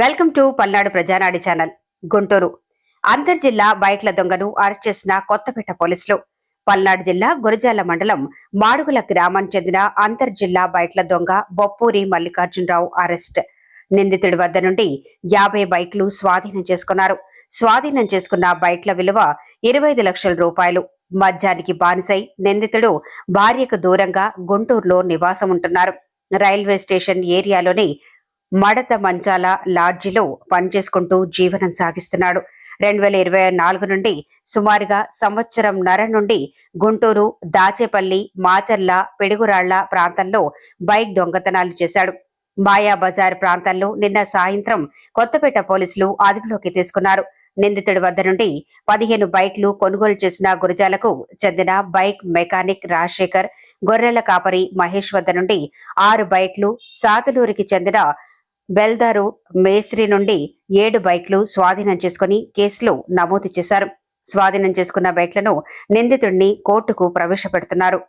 Welcome to Palnadu Prajanadi channel Guntur. అంతర్జిల్లా బైక్ల దొంగను arrest చేసిన కొత్తపేట పోలీసులు. పల్నాడు జిల్లా గురజాల మండలం మాడుగుల గ్రామానికి చెందిన అంతర్జిల్లా బైక్ల దొంగ బొప్పూరి మల్లికార్జునరావు అరెస్ట్. నిందితుడి వద్ద నుండి యాభై బైక్లు స్వాధీనం చేసుకున్నారు. స్వాధీనం చేసుకున్న బైక్ల విలువ ఇరవై ఐదు లక్షల రూపాయలు. మద్యానికి బానిసై నిందితుడు భార్యకు దూరంగా గుంటూరులో నివాసం ఉంటున్నారు రైల్వే స్టేషన్ ఏరియాలోని మడత మంచాల లాడ్జిలో పనిచేసుకుంటూ జీవనం సాగిస్తున్నాడు. రెండు వేల ఇరవై నాలుగు నుండి సుమారుగా సంవత్సరం నర నుండి గుంటూరు దాచేపల్లి మాచర్ల పిడుగురాళ్ళ ప్రాంతంలో బైక్ దొంగతనాలు చేశాడు. మాయా బజార్ ప్రాంతంలో నిన్న సాయంత్రం కొత్తపేట పోలీసులు అదుపులోకి తీసుకున్నారు. నిందితుడి వద్ద నుండి పదిహేను బైక్లు కొనుగోలు చేసిన గురజాలకు చెందిన బైక్ మెకానిక్ రాజశేఖర్ గొర్రెల కాపరి మహేష్ వద్ద నుండి ఆరు బైక్లు సాతులూరికి చెందిన బెల్దారు మేస్రి నుండి ఏడు బైక్లు స్వాధీనం చేసుకుని కేసులో నమోదు చేశారు. స్వాధీనం చేసుకున్న బైక్లను నిందితుడిని కోర్టుకు ప్రవేశపెడుతున్నారు.